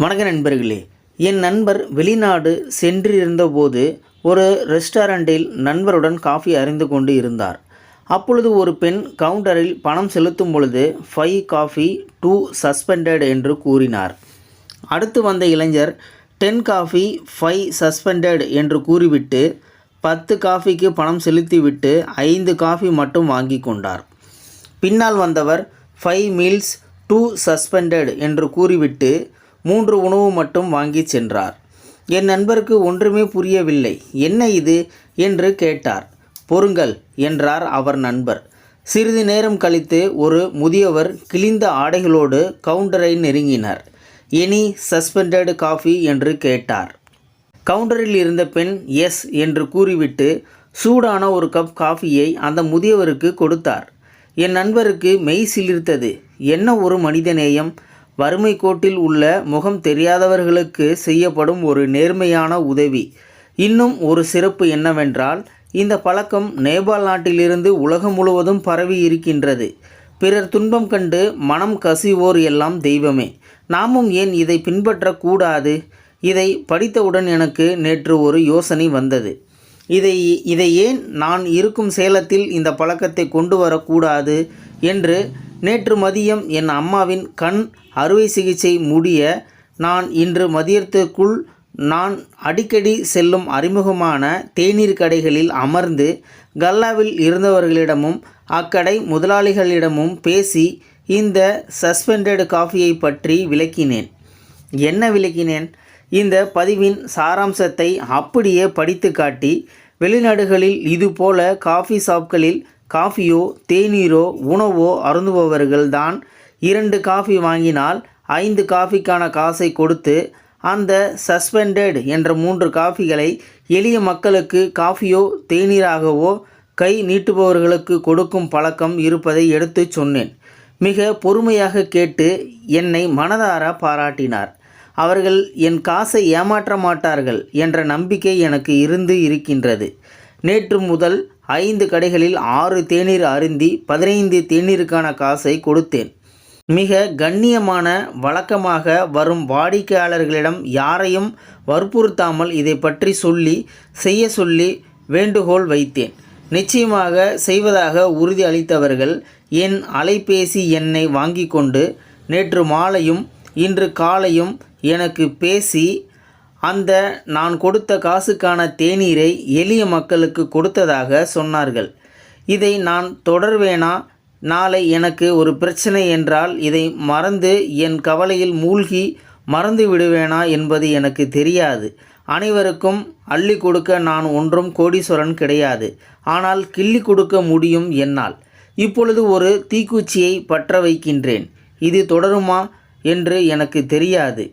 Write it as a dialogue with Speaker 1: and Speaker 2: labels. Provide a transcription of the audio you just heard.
Speaker 1: வணக்க நண்பர்களே என் நண்பர் வெளிநாடு சென்றிருந்தபோது ஒரு ரெஸ்டாரண்ட்டில் நண்பருடன் காஃபி அறிந்து கொண்டு இருந்தார். அப்பொழுது ஒரு பெண் கவுண்டரில் பணம் செலுத்தும் பொழுது ஃபைவ் காஃபி டூ சஸ்பெண்டட் என்று கூறினார். அடுத்து வந்த இளைஞர் டென் காஃபி ஃபைவ் சஸ்பெண்டட் என்று கூறிவிட்டு பத்து காஃபிக்கு பணம் செலுத்திவிட்டு ஐந்து காஃபி மட்டும் வாங்கி கொண்டார். பின்னால் வந்தவர் ஃபைவ் மீல்ஸ் டூ சஸ்பெண்டட் என்று கூறிவிட்டு மூன்று உணவு மட்டும் வாங்கி சென்றார். என் நண்பருக்கு ஒன்றுமே புரியவில்லை. என்ன இது? என்று கேட்டார். பொறுங்கள் என்றார் அவர் நண்பர். சிறிது நேரம் கழித்து ஒரு முதியவர் கிழிந்த ஆடைகளோடு கவுண்டரை நெருங்கினார். எனி சஸ்பெண்டட் காஃபி என்று கேட்டார். கவுண்டரில் இருந்த பெண் எஸ் என்று கூறிவிட்டு சூடான ஒரு கப் காஃபியை அந்த முதியவருக்கு கொடுத்தார். என் நண்பருக்கு மெய் சிலிர்த்தது. என்ன ஒரு மனிதநேயம்? வறுமை கோட்டில் உள்ள முகம் தெரியாதவர்களுக்கு செய்யப்படும் ஒரு நேர்மையான உதவி. இன்னும் ஒரு சிறப்பு என்னவென்றால் இந்த பழக்கம் நேபாள் நாட்டிலிருந்து உலகம் முழுவதும் பரவி இருக்கின்றது. பிறர் துன்பம் கண்டு மனம் கசிவோர் எல்லாம் தெய்வமே. நாமும் ஏன் இதை பின்பற்றக்கூடாது? இதை படித்தவுடன் எனக்கு நேற்று ஒரு யோசனை வந்தது. இதை இதை ஏன் நான் இருக்கும் சேலத்தில் இந்த பழக்கத்தை கொண்டு வரக்கூடாது? என்று நேற்று மதியம் என் அம்மாவின் கண் அறுவை சிகிச்சை முடிய நான் இன்று மதியத்திற்குள் நான் அடிக்கடி செல்லும் அறிமுகமான தேநீர் கடைகளில் அமர்ந்து கல்லாவில் இருந்தவர்களிடமும் அக்கடை முதலாளிகளிடமும் பேசி இந்த சஸ்பெண்டட் காஃபியை பற்றி விளக்கினேன். என்ன விளக்கினேன்? இந்த பதிவின் சாராம்சத்தை அப்படியே படித்து காட்டி வெளிநாடுகளில் இதுபோல காஃபி ஷாப்களில் காஃபியோ தேநீரோ உணவோ அருந்துபவர்கள் தான் இரண்டு காஃபி வாங்கினால் ஐந்து காஃபிக்கான காசை கொடுத்து அந்த சஸ்பெண்டட் என்ற மூன்று காஃபிகளை எளிய மக்களுக்கு காஃபியோ தேநீராகவோ கை நீட்டுபவர்களுக்கு கொடுக்கும் பழக்கம் இருப்பதை எடுத்துச் சொன்னேன். மிக பொறுமையாக கேட்டு என்னை மனதார பாராட்டினார். அவர்கள் என் காசை ஏமாற்ற மாட்டார்கள் என்ற நம்பிக்கை எனக்கு இருந்து இருக்கின்றது. நேற்று முதல் ஐந்து கடைகளில் ஆறு தேநீர் அருந்தி பதினைந்து தேநீருக்கான காசை கொடுத்தேன். மிக கண்ணியமான வழக்கமாக வரும் வாடிக்கையாளர்களிடம் யாரையும் வற்புறுத்தாமல் இதை பற்றி சொல்லி செய்ய சொல்லி வேண்டுகோள் வைத்தேன். நிச்சயமாக செய்வதாக உறுதி அளித்தவர்கள் என் அலைபேசி எண்ணை வாங்கி கொண்டு நேற்று மாலையும் இன்று காலையும் எனக்கு பேசி அந்த நான் கொடுத்த காசுக்கான தேநீரை எளிய மக்களுக்கு கொடுத்ததாக சொன்னார்கள். இதை நான் தொடர்வேனா? நாளை எனக்கு ஒரு பிரச்சனை என்றால் இதை மறந்து என் கவலையில் மூழ்கி மறந்து விடுவேனா என்பது எனக்கு தெரியாது. அனைவருக்கும் அள்ளி கொடுக்க நான் ஒன்றும் கோடீஸ்வரன் கிடையாது. ஆனால் கிள்ளி கொடுக்க முடியும் என்னால். இப்பொழுது ஒரு தீக்குச்சியை பற்ற வைக்கின்றேன். இது தொடருமா? என்று எனக்கு தெரியாது.